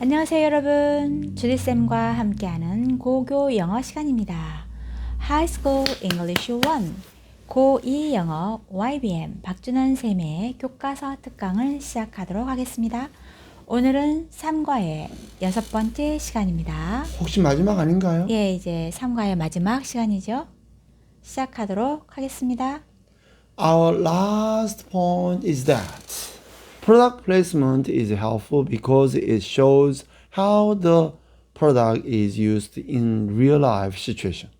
안녕하세요 여러분. 주디쌤과 함께하는 고교 영어 시간입니다. High School English 1 고2 영어 YBM 박준환 쌤의 교과서 특강을 시작하도록 하겠습니다. 오늘은 3과의 여섯 번째 시간입니다. 혹시 마지막 아닌가요? 예 이제 3과의 마지막 시간이죠. 시작하도록 하겠습니다. Our last point is that product placement is helpful because it shows how the product is used in real life situations.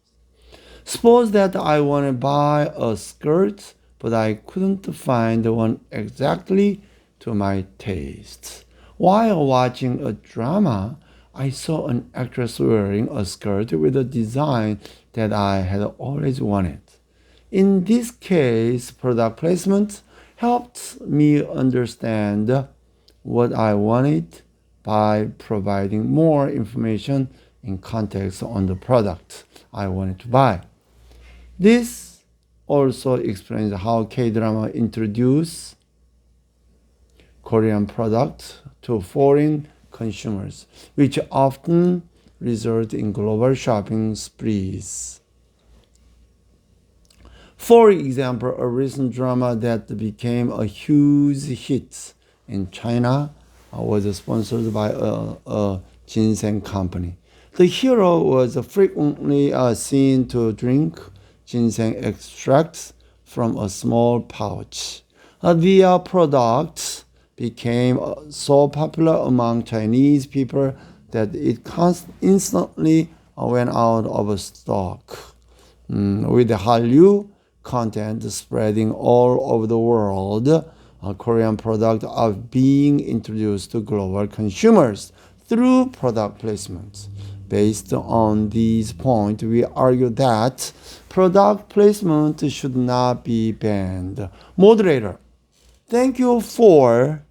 Suppose that I want to buy a skirt, but I couldn't find one exactly to my taste. While watching a drama, I saw an actress wearing a skirt with a design that I had always wanted. In this case, product placement helped me understand what I wanted by providing more information in context on the product I wanted to buy. This also explains how K-drama introduce Korean products to foreign consumers, which often result in global shopping sprees. For example, a recent drama that became a huge hit in China uh, was sponsored by a, a ginseng company. The hero was frequently uh, seen to drink ginseng extracts from a small pouch. Uh, the product became so popular among Chinese people that it instantly went out of stock. Mm, with Hallyu content spreading all over the world, a Korean product are being introduced to global consumers through product placements. Based on these points, we argue that product placement should not be banned. Moderator, thank you for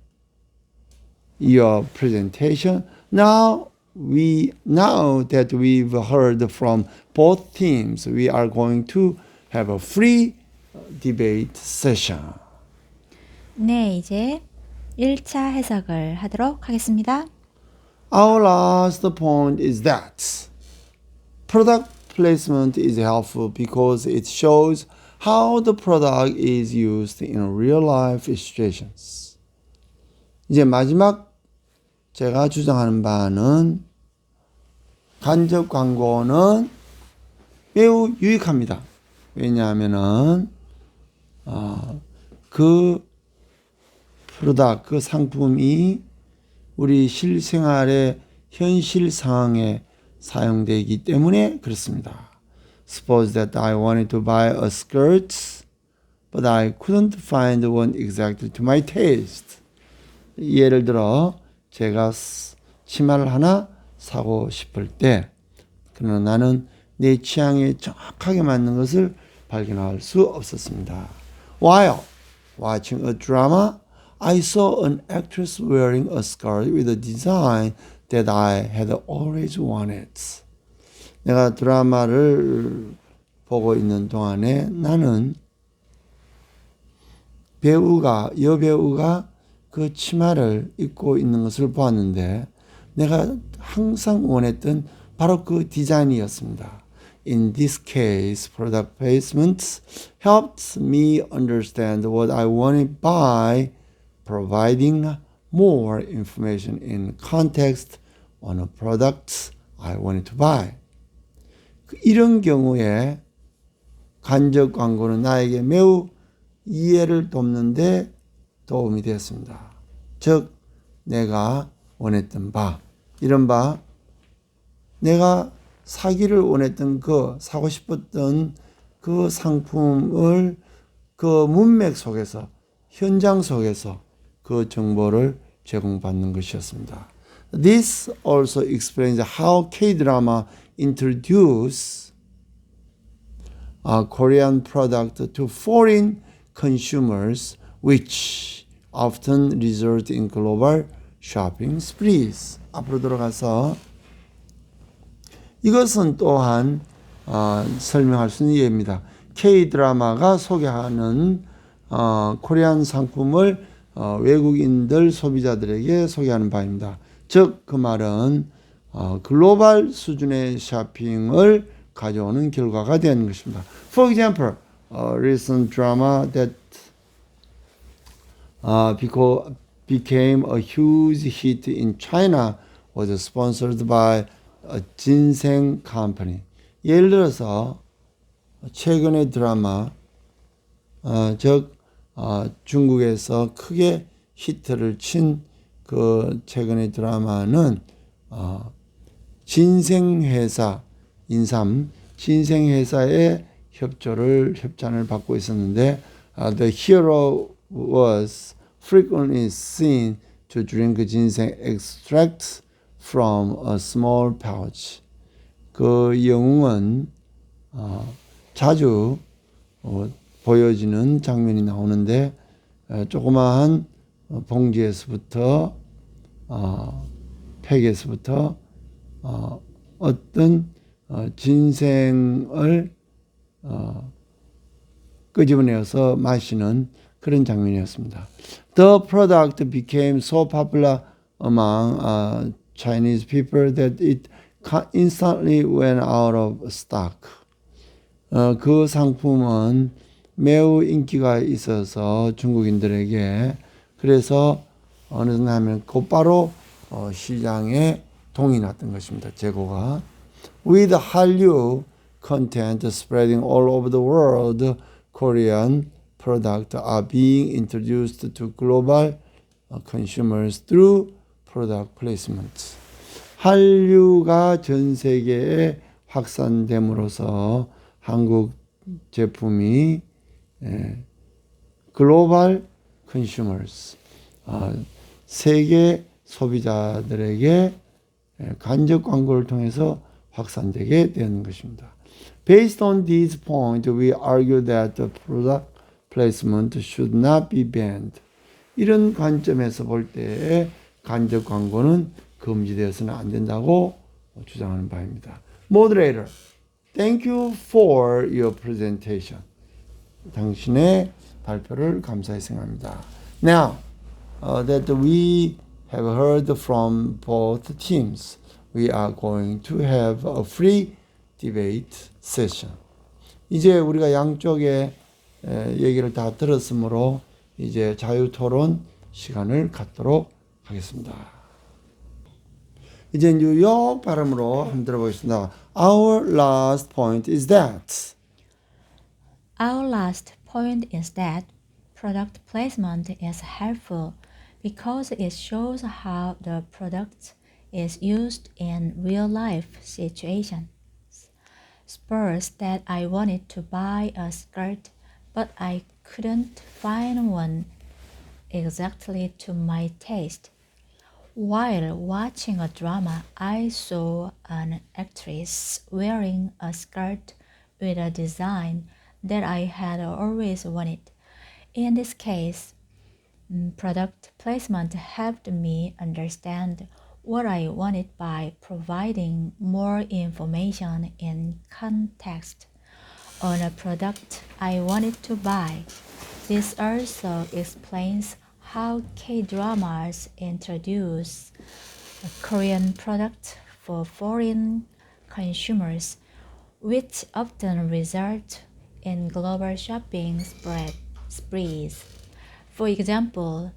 your presentation. Now we now that we've heard from both teams, we are going to have a free debate session. 네 이제 1차 해석을 하도록 하겠습니다 Our last point is that product placement is helpful because it shows how the product is used in real life situations. 이제 마지막 제가 주장하는 바는 간접 광고는 매우 유익합니다. 왜냐하면은 어, 그 프로덕트 그 상품이 우리 실생활의 현실 상황에 사용되기 때문에 그렇습니다. Suppose that I wanted to buy a skirt, but I couldn't find one exactly to my taste. 예를 들어 제가 치마를 하나 사고 싶을 때, 그러나 나는 내 취향에 정확하게 맞는 것을 발견할 수 없었습니다. While watching a drama, I saw an actress wearing a skirt with a design that I had always wanted. 내가 드라마를 보고 있는 동안에 나는 배우가 여배우가 그 치마를 입고 있는 것을 보았는데 내가 항상 원했던 바로 그 디자인이었습니다. In this case, product placement helped me understand what I wanted by providing more information in context on a product I wanted to buy. 이런 경우에 간접 광고는 나에게 매우 이해를 돕는데 도움이 되었습니다. 즉, 내가 원했던 바, 이런 바, 내가 사기를 원했던 그, 사고 싶었던 그 상품을 그 문맥 속에서, 현장 속에서 그 정보를 제공받는 것이었습니다. This also explains how K-drama introduce a Korean product to foreign consumers, which often result in global shopping sprees. 앞으로 들어가서 이것은 또한 어, 설명할 수 있는 예입니다. K 드라마가 소개하는 어, 코리안 상품을 어, 외국인들 소비자들에게 소개하는 바입니다. 즉 그 말은 어, 글로벌 수준의 쇼핑을 가져오는 결과가 되는 것입니다. For example, a recent drama that uh, became a huge hit in China was sponsored by ginseng company. 예를 들어서 최근의 드라마, 어, 즉 어, 중국에서 크게 히트를 친 그 최근의 드라마는 어, 진생회사 인삼 진생회사의 협조를 협찬을 받고 있었는데 uh, the hero was frequently seen to drink ginseng extracts from a small pouch. 그 영웅은 어, 자주 어, 보여지는 장면이 나오는데 어, 조그마한 어, 봉지에서부터 어, 팩에서부터 어, 어떤 어, 진생을 어, 끄집어내어서 마시는 그런 장면이었습니다. The product became so popular among uh, Chinese people that it instantly went out of stock. 어, 그 상품은 매우 인기가 있어서 중국인들에게 그래서 어느 하면 곧바로 어, 시장에 동이 났던 것입니다. 재고가. With 한류 content spreading all over the world, Korean products are being introduced to global uh, consumers through product placements. 한류가 전 세계에 확산됨으로써 한국 제품이 예, 글로벌 컨슈머스 아, 세계 소비자들에게 예, 간접 광고를 통해서 확산되게 되는 것입니다. Based on these points, we argue that the product placement should not be banned. 이런 관점에서 볼 때 간접 광고는 금지되어서는 안 된다고 주장하는 바입니다. Moderator, thank you for your presentation. 당신의 발표를 감사히 생각합니다. Now uh, that we have heard from both teams, we are going to have a free debate session. 이제 우리가 양쪽의 에, 얘기를 다 들었으므로 이제 자유 토론 시간을 갖도록 하겠습니다. 이제 뉴욕 발음으로 한번 들어보겠습니다. Our last point is that. Our last point is that product placement is helpful because it shows how the product is used in real life situations. Suppose that I wanted to buy a skirt, but I couldn't find one exactly to my taste. While watching a drama, I saw an actress wearing a skirt with a design that I had always wanted. In this case, mm, product placement helped me understand what I wanted by providing more information in context on a product I wanted to buy. This also explains how K dramas introduce a Korean product for foreign consumers, which often result in global shopping spread, sprees. For example,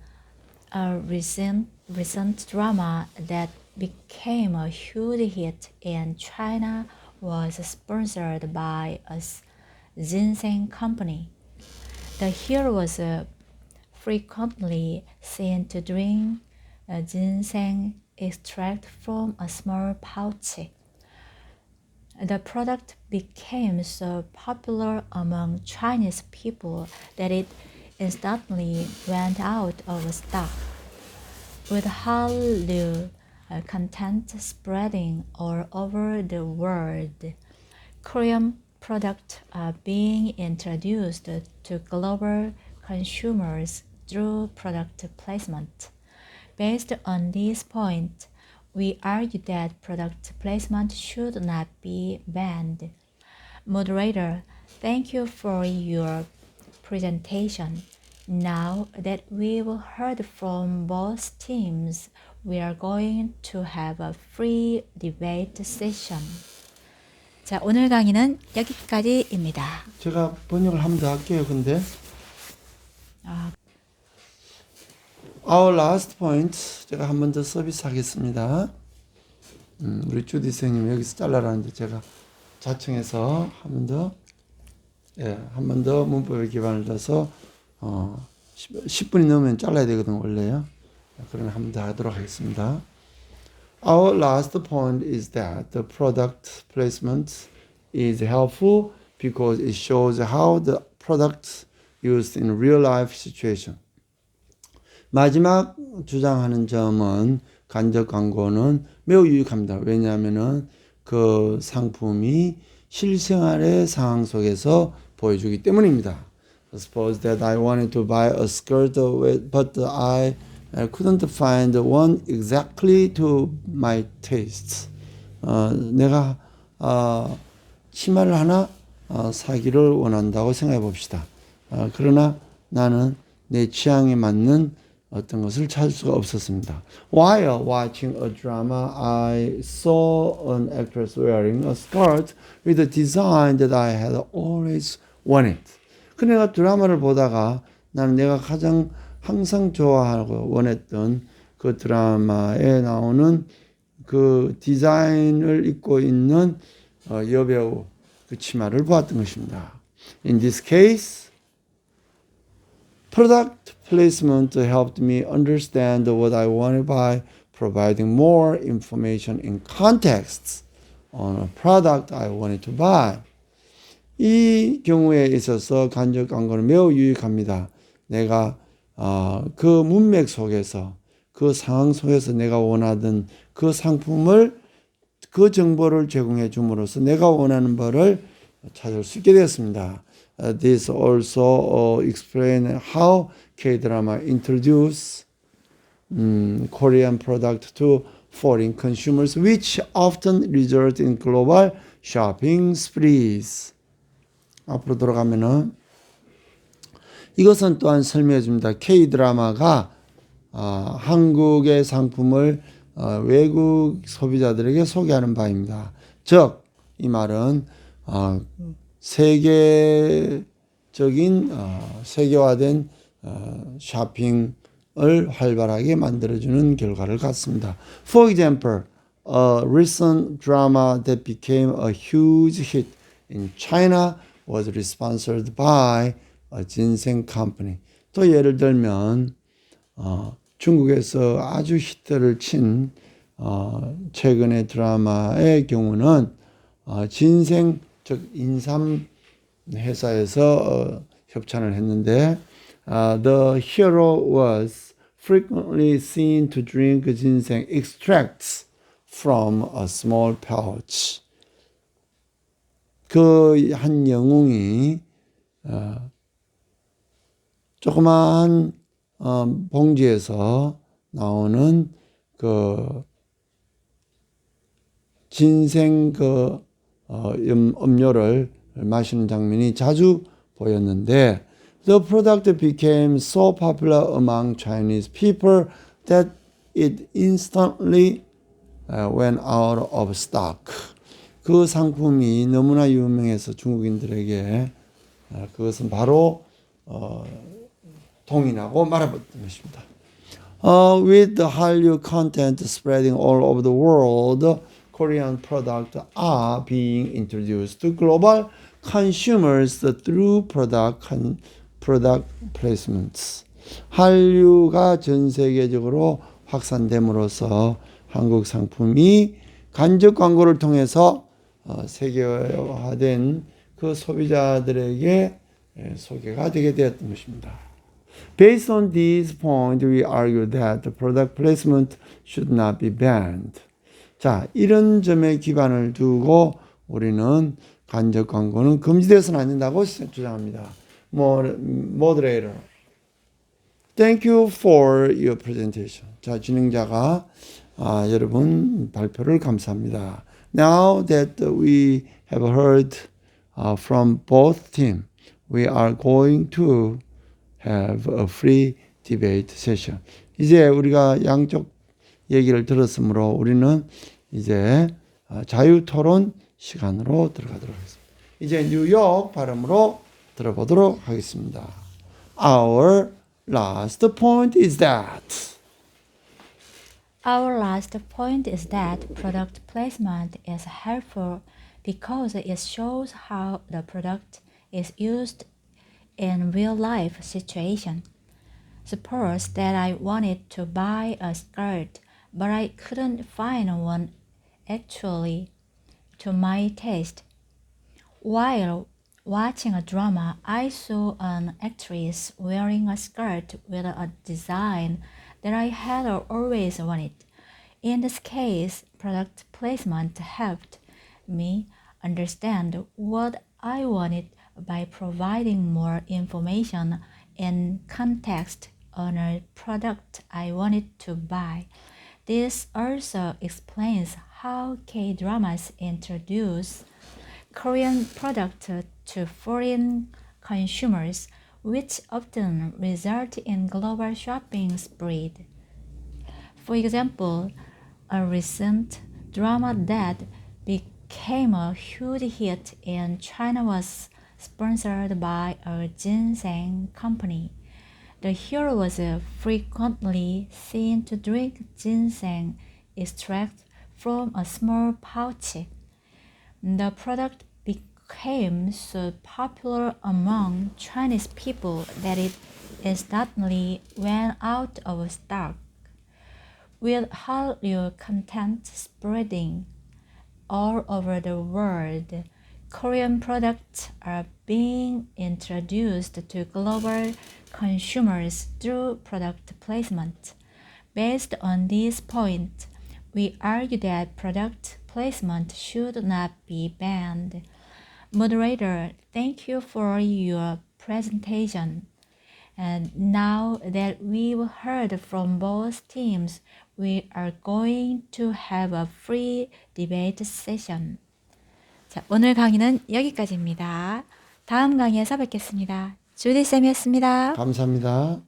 a recent, recent drama that became a huge hit in China was sponsored by a ginseng company. The hero was uh, frequently seen to drink a ginseng extract from a small pouch. The product became so popular among Chinese people that it instantly went out of stock. With Hallyu uh, content spreading all over the world, Korean products are being introduced to global consumers through product placement. Based on this point, we argue that product placement should not be banned. Moderator, thank you for your presentation. Now that we've heard from both teams, we are going to have a free debate session. 자, 오늘 강의는 여기까지입니다. 제가 번역을 한 번 더 할게요. 근데 아, Our last point 제가 한 번 더 서비스 하겠습니다. 음, 우리 주디 선생님 여기서 잘라라는데 제가 자청해서 한 번 더, 예, 한 번 더 문법에 기반을 둬서 어, 10, 분이 넘으면 잘라야 되거든 원래요. 그러면 한번 더 하도록 하겠습니다. Our last point is that the product placement is helpful because it shows how the product used in real life situation. 마지막 주장하는 점은 간접 광고는 매우 유익합니다. 왜냐하면은 그 상품이 실생활의 상황 속에서 보여주기 때문입니다. Suppose that I wanted to buy a skirt, but I couldn't find one exactly to my taste. 어, 내가 어, 치마를 하나 어, 사기를 원한다고 생각해 봅시다. 어, 그러나 나는 내 취향에 맞는 어떤 것을 찾을 수가 없었습니다. While watching a drama, I saw an actress wearing a skirt with a design that I had always wanted. 그 내가 드라마를 보다가 나는 내가 가장 항상 좋아하고 원했던 그 드라마에 나오는 그 디자인을 입고 있는 어, 여배우 그 치마를 보았던 것입니다. In this case, product placement helped me understand what I wanted by providing more information in context on a product I wanted to buy. 이 경우에 있어서 간접 광고는 매우 유익합니다. 내가 어, 그 문맥 속에서 그 상황 속에서 내가 원하던 그 상품을 그 정보를 제공해 줌으로써 내가 원하는 바를 찾을 수 있게 되었습니다. Uh, this also uh, explain how K-drama introduce um, Korean product to foreign consumers, which often result in global shopping sprees. 앞으로 돌아가면은 이것은 또한 설명해 줍니다. K-드라마가 어, 한국의 상품을 어, 외국 소비자들에게 소개하는 바입니다. 즉, 이 말은 어, 세계적인 어, 세계화된 어, 쇼핑을 활발하게 만들어주는 결과를 갖습니다. For example, a recent drama that became a huge hit in China was sponsored by a ginseng company. 또 예를 들면 어, 중국에서 아주 히트를 친 어, 최근의 드라마의 경우는 어, 진생 즉 인삼 회사에서 어, 협찬을 했는데 uh, the hero was frequently seen to drink ginseng extracts from a small pouch. 그 한 영웅이 어, 조그마한 어, 봉지에서 나오는 그 진생 그 어, 음, 음료를 마시는 장면이 자주 보였는데 the product became so popular among Chinese people that it instantly uh, went out of stock. 그 상품이 너무나 유명해서 중국인들에게 어, 그것은 바로 어, 동인하고 말아버렸던 것입니다. Uh, with the Hallyu content spreading all over the world, Korean products are being introduced to global consumers through product product placements. 한류가 전 세계적으로 확산됨으로써 한국 상품이 간접 광고를 통해서 어, 세계화된 그 소비자들에게 소개가 되게 되었던 것입니다. Based on these points, we argue that the product placement should not be banned. 자, 이런 점에 기반을 두고 우리는 간접 광고는 금지되어서는 안 된다고 주장합니다. Moderator. Thank you for your presentation. 자, 진행자가 아, 여러분 발표를 감사합니다. Now that we have heard uh, from both teams, we are going to have a free debate session. 이제 우리가 양쪽 얘기를 들었으므로 우리는 이제 어, 자유 토론 시간으로 들어가도록 하겠습니다. 이제 뉴욕 발음으로 들어보도록 하겠습니다. Our last point is that Our last point is that product placement is helpful because it shows how the product is used in real life situation. Suppose that I wanted to buy a skirt, but I couldn't find one actually to my taste. While watching a drama, I saw an actress wearing a skirt with a design that I had always wanted. In this case, product placement helped me understand what I wanted by providing more information and context on a product I wanted to buy. This also explains how K dramas introduce Korean products to foreign consumers, which often result in global shopping spread. For example, a recent drama that became a huge hit in China was sponsored by a ginseng company. The hero was uh, frequently seen to drink ginseng extract from a small pouch. The product became so popular among Chinese people that it instantly went out of stock. With Hallyu content spreading all over the world, Korean products are being introduced to global consumers through product placement. Based on this point, we argue that product placement should not be banned. Moderator, thank you for your presentation. And now that we've heard from both teams, we are going to have a free debate session. 자, 오늘 강의는 여기까지입니다. 다음 강의에서 뵙겠습니다. 주디쌤이었습니다. 감사합니다.